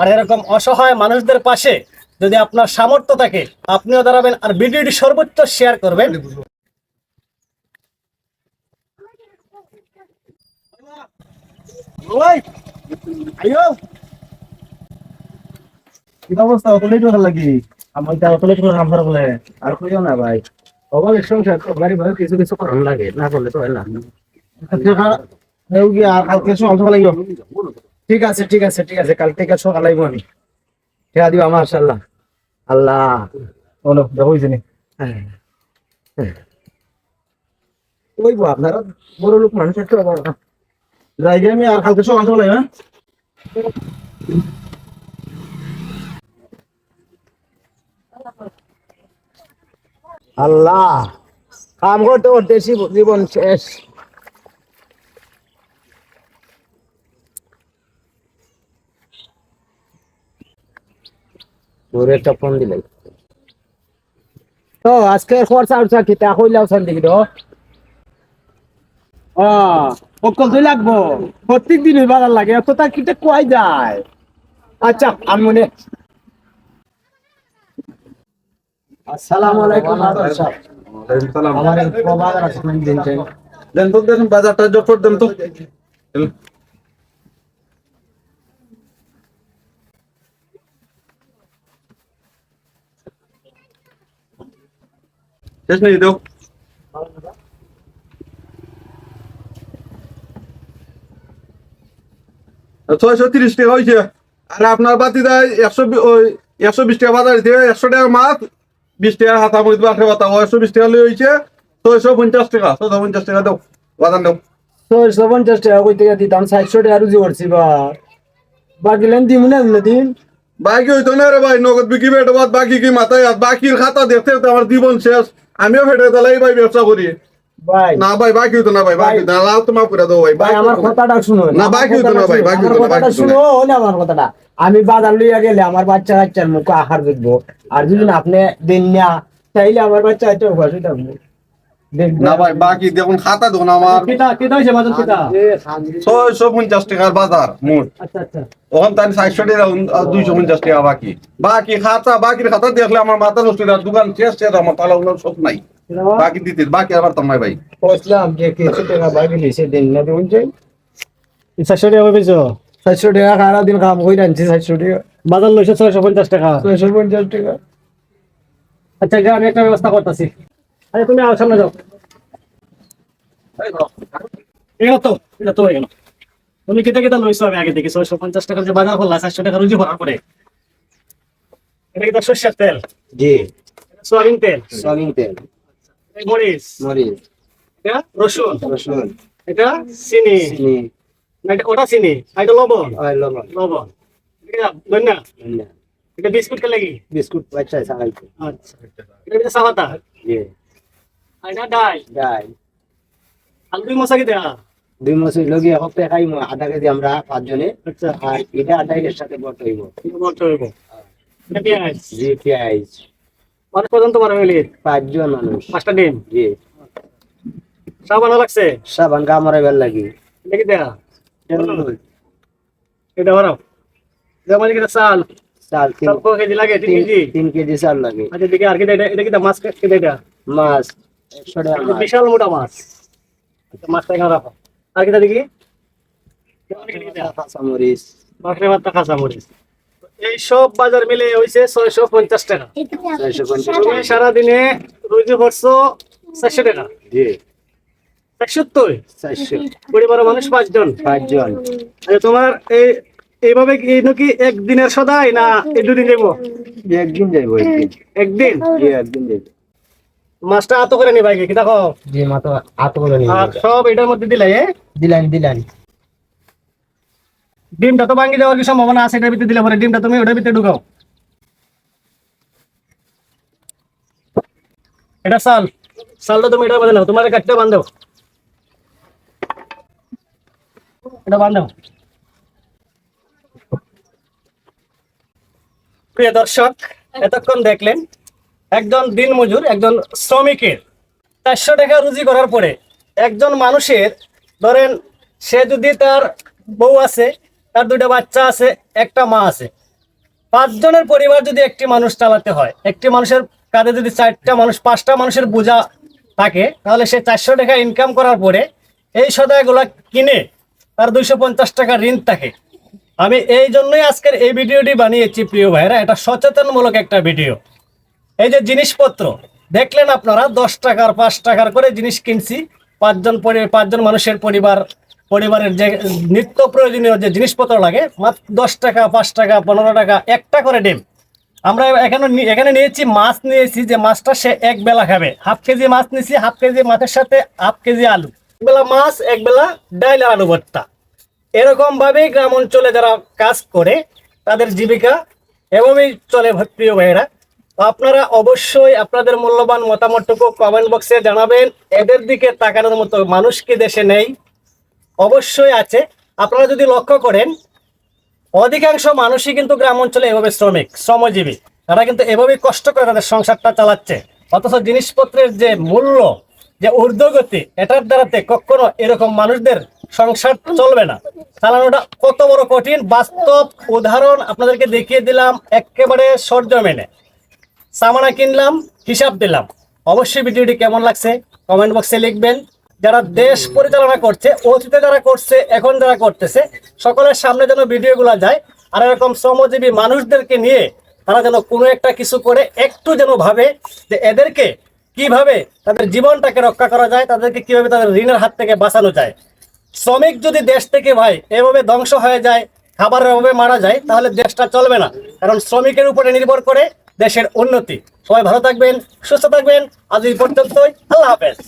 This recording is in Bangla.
আর এরকম অসহায় মানুষদের পাশে যদি আপনার সামর্থ্য থাকে আপনিও দাঁড়াবেন আর ভিডিওটি সর্বোচ্চ শেয়ার করবেন। কি অবস্থা? লাগি। আমার কাম বলে। আর কইও না ভাই। অবলে সংসার তো বাড়ি কিছু কিছু করার লাগে না করলে তো হয় না। আর কালকে সকাল সকাল আইও ঠিক আছে ঠিক আছে ঠিক আছে কাল থেকে সকাল আইবো আমি। ঠিক আছে দিবা মাশাআল্লাহ। আল্লাহ। বলো দেখো জানি ওইবো আপনারা বড় লোক যাই আমি আর কালকে সকাল সকাল আইবো হ্যাঁ? আল্লাহ। কাম করতে করতে জীব- জীবন শেষ। তোরে একটা ফোন দিলে। তো আজকে খরচা উঠছা কিতা কইলাও সান দেখি তো দুই লাগবো। প্রত্যেক দিন বাজার লাগে এত তা কিটা কোয়াই যায়। আচ্ছা আমি মনে আসসালামু আলাইকুম আদর সাহেব আমার বাজার আছে কোন দিন দেন তো দেন বাজারটা জট দেন তো। শেষ নেই দেও ছয়শো তিরিশ টাকা হয়েছে আর আপনার বাতি দেয় একশো ওই একশো বিশ টাকা বাজার দিতে একশো টাকা মাছ বিশ টাকা হাতা মুড়ি বাসে বাতা একশো বিশ টাকা লই হয়েছে ছয়শো পঞ্চাশ টাকা ছয়শো পঞ্চাশ টাকা দাও বাজার দাও ছয়শো পঞ্চাশ টাকা কই থেকে দিতাম সাতশো টাকা রুজি করছি বা বাকি লেন দিম না দিন বাকি হইতো না রে ভাই নগদ বিক্রি বেটা বাদ বাকি কি মাথায় বাকির খাতা দেখতে দেখতে আমার জীবন শেষ আমিও ফেটে তালাই ভাই ব্যবসা করি। ভাই। না ভাই বাকি না ভাই বাকি না লাভ তো মাফ করে দাও ভাই ভাই আমার কথাটা শুনো। না, বাকি না ভাই, বাকি হইতো না, কথাটা বাকি শুনো না আমার কথাটা। আমি বাজার লইয়া গেলে আমার বাচ্চা কাচ্চার মুখে আহার দেখব। আর যদি না আপনি দিন না তাইলে আমার বাচ্চা কাচ্চা না ভাই বাকি দেখুন খাতা দেখুন আমার। কিটা ছয়শো পঞ্চাশ টাকার বাজার মোট। আচ্ছা আচ্ছা। ওখান তার সাতশো টাকা দুইশো পঞ্চাশ টাকা বাকি। বাকি খাতা বাকির খাতা দেখলে আমার মাথা নষ্ট। দোকান শেষ শেষ আমার তালা উনার সব নাই। বাকি দিতে বাকি আবার তোমার ভাই। বসলাম যে কিছু টাকা বাকি লিসে দিন না দেখুন চাই চারশো টাকা পেয়েছ সাতশো টাকা সারা দিন কাম করে আনছি সাতশো টাকা। বাজার লইছে ছয়শো পঞ্চাশ টাকা। ছয়শো পঞ্চাশ টাকা। আচ্ছা আমি একটা ব্যবস্থা করতেছি। আরে তুমি আও সামনে যাও। এগুলো তো এটা তো হয়ে গেল। তুমি কেটে কেটে লইছো আমি আগে দেখি ছয়শো পঞ্চাশ টাকার যে বাজার করলা চারশো টাকা রুজি ভরার পরে এটা কি সর্ষের তেল? জি। সোয়াবিন তেল? সয়াবিন তেল। মরিচ? মরিচ। এটা রসুন? রসুন। এটা চিনি? চিনি। এটা ওটা চিনি? এটা লবণ? লবণ। লবণ। ধন্যা? এটা বিস্কুট কে? লাগি বিস্কুট সাকাইতে আচ্ছা। এটা সালাতা জি। আর এটা ডাল ডাল আলু দুই মশা কি দেয়া? দুই মাস লগিয়ে হপ্তাহে খাই আধা কেজি আমরা পাঁচজনে। আচ্ছা। আর এটা আধাইলের সাথে বট হইব। এটা হইব। পেঁয়াজ। জি পেঁয়াজ। অনেক পর্যন্ত তোমার হইলি পাঁচজন মানুষ। পাঁচটা ডিম? জি। চা লাগছে? সাবান গা মারা বেল লাগি। দেখি দেয়া? এটা ভরাও যেমন এটা চাল? চাল তিন কেজি লাগে? তিন- কেজি? তিন কেজি চাল লাগে। আচ্ছা দেখি আর কি এটা? এটা কি মাছ কি এটা? মাছ। বিশাল মোটা মাছ। আচ্ছা, মাছটা এখানে রাখো। আর কি দেখি? কাঁচামরিচ। ভাতটা এই সব বাজার মিলে হইছে ছয়শো পঞ্চাশ টাকা। ছয়শো পঞ্চাশ তুমি সারাদিনে রুজি করছ চারশো টাকা। জি। একসত্তর চারশো। পরিবারের মানুষ পাঁচজন? পাঁচজন। আচ্ছা, তোমার এই এইভাবে কি একদিনের সদাই না এই দুদিন যাব একদিন যাইব একদিন। একদিন? একদিন যাইব। মাছটা আত করে নিবাই কি দেখো? জি মাত্র হাত করে নিয়ে আর সব এটার মধ্যে দিলে এ? দিলেন দিলেন ডিমটা তো ভাঙি যাওয়ার কি সম্ভাবনা আছে? এটার ভিতরে দিলে পরে ডিমটা তুমি ওটার ভিতরে ঢুকাও। এটা চাল। চালটা তুমি এটা বাঁধে নাও তোমার গাছটা বাঁধো এটা বাঁধো প্রিয় দর্শক এতক্ষণ দেখলেন একজন দিনমজুর, একজন শ্রমিকের। চারশো টাকা রুজি করার পরে একজন মানুষের, ধরেন সে যদি তার বউ আছে, তার দুইটা বাচ্চা আছে, একটা মা আছে। পাঁচজনের পরিবার যদি একটি মানুষ চালাতে হয়, একটি মানুষের কাঁধে যদি চারটা মানুষ, পাঁচটা মানুষের বোঝা থাকে, তাহলে সে চারশো টাকা ইনকাম করার পরে এই সদাইগুলা কিনে তার দুইশো পঞ্চাশ টাকা ঋণ থাকে। আমি এই জন্যই আজকের এই ভিডিওটি বানিয়েছি প্রিয় ভাইরা এটা সচেতনমূলক একটা ভিডিও। এই যে জিনিসপত্র, দেখলেন আপনারা, দশ টাকার, পাঁচ টাকার করে জিনিস কিনছি। পাঁচজন পাঁচজন মানুষের পরিবার, পরিবারের যে নিত্য প্রয়োজনীয় যে জিনিসপত্র লাগে, মাত্র দশ টাকা, পাঁচ টাকা, পনেরো টাকা, একটা করে ডিম। আমরা এখানে এখানে নিয়েছি মাছ, নিয়েছি যে মাছটা সে এক বেলা খাবে। হাফ কেজি মাছ নিয়েছি, হাফ কেজি মাছের সাথে হাফ কেজি আলু। এক বেলা মাছ, এক বেলা ডাইল আলু ভর্তা। এরকম ভাবেই গ্রাম অঞ্চলে যারা কাজ করে, তাদের জীবিকা এভাবেই চলে প্রিয় ভাইয়েরা। আপনারা অবশ্যই আপনাদের মূল্যবান মতামতটুকু কমেন্ট বক্সে জানাবেন। এদের দিকে তাকানোর মতো মানুষ কি দেশে নেই? অবশ্যই আছে। আপনারা যদি লক্ষ্য করেন, অধিকাংশ মানুষই কিন্তু গ্রাম অঞ্চলে এভাবে শ্রমিক, শ্রমজীবী। তারা কিন্তু এভাবেই কষ্ট করে তাদের সংসারটা চালাচ্ছে। অথচ জিনিসপত্রের যে মূল্য, যে ঊর্ধ্বগতি, এটার দ্বারাতে কখনো এরকম মানুষদের সংসার চলবে না। চালানোটা কত বড় কঠিন। বাস্তব উদাহরণ আপনাদেরকে দেখিয়ে দিলাম একেবারে সর্য মেনে সামানা কিনলাম, হিসাব দিলাম। অবশ্যই ভিডিওটি কেমন লাগছে কমেন্ট বক্সে লিখবেন। যারা দেশ পরিচালনা করছে, অতীতে যারা করছে, এখন যারা করতেছে, সকলের সামনে যেন ভিডিওগুলো যায়, আর এরকম শ্রমজীবী মানুষদেরকে নিয়ে তারা যেন কোনো একটা কিছু করে, একটু যেন ভাবে যে এদেরকে কীভাবে তাদের জীবনটাকে রক্ষা করা যায়, তাদেরকে কীভাবে তাদের ঋণের হাত থেকে বাঁচানো যায়। শ্রমিক যদি দেশ থেকে, ভাই, এভাবে ধ্বংস হয়ে যায়, খাবারের অভাবে মারা যায়, তাহলে দেশটা চলবে না। কারণ শ্রমিকের উপরে নির্ভর করে দেশের উন্নতি। সবাই ভালো থাকবেন সুস্থ থাকবেন। আজ এই পর্যন্তই আল্লাহ হাফেজ।